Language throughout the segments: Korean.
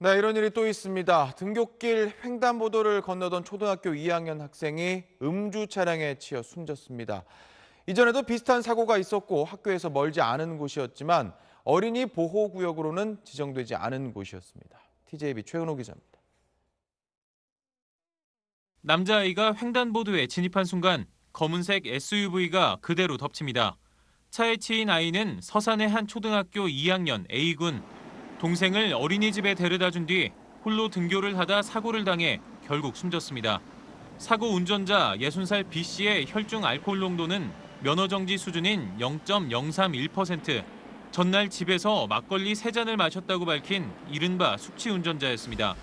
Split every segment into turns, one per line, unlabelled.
네, 이런 일이 또 있습니다. 등굣길 횡단보도를 건너던 초등학교 2학년 학생이 음주 차량에 치여 숨졌습니다. 이전에도 비슷한 사고가 있었고 학교에서 멀지 않은 곳이었지만 어린이 보호구역으로는 지정되지 않은 곳이었습니다. TJB 최은호 기자입니다.
남자아이가 횡단보도에 진입한 순간 검은색 SUV가 그대로 덮칩니다. 차에 치인 아이는 서산의 한 초등학교 2학년 A군. 동생을 어린이집에 데려다 준 뒤 홀로 등교를 하다 사고를 당해 결국 숨졌습니다. 사고 운전자 60살 B씨의 혈중 알코올 농도는 면허 정지 수준인 0.031%. 전날 집에서 막걸리 3잔을 마셨다고 밝힌 이른바 숙취 운전자였습니다.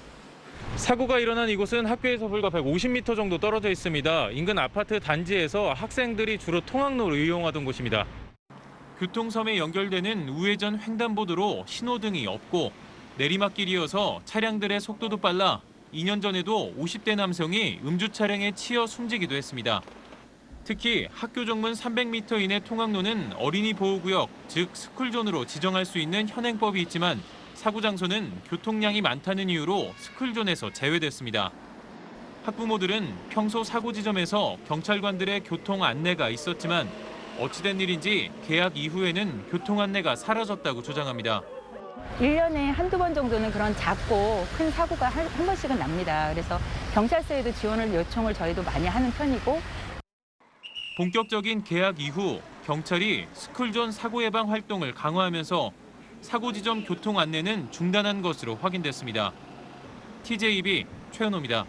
사고가 일어난 이곳은 학교에서 불과 150m 정도 떨어져 있습니다. 인근 아파트 단지에서 학생들이 주로 통학로를 이용하던 곳입니다. 교통섬에 연결되는 우회전 횡단보도로 신호등이 없고 내리막길이어서 차량들의 속도도 빨라 2년 전에도 50대 남성이 음주 차량에 치여 숨지기도 했습니다. 특히 학교 정문 300m 이내 통학로는 어린이 보호구역, 즉 스쿨존으로 지정할 수 있는 현행법이 있지만 사고 장소는 교통량이 많다는 이유로 스쿨존에서 제외됐습니다. 학부모들은 평소 사고 지점에서 경찰관들의 교통 안내가 있었지만 어찌된 일인지 계약 이후에는 교통 안내가 사라졌다고 주장합니다.
1년에 한두 번 정도는 그런 작고 큰 사고가 한, 한 번씩은 납니다. 그래서 경찰서에도 지원을 요청을 저희도 많이 하는 편이고
본격적인 계약 이후 경찰이 스쿨존 사고 예방 활동을 강화하면서 사고 지점 교통 안내는 중단한 것으로 확인됐습니다. TJB 최은호입니다.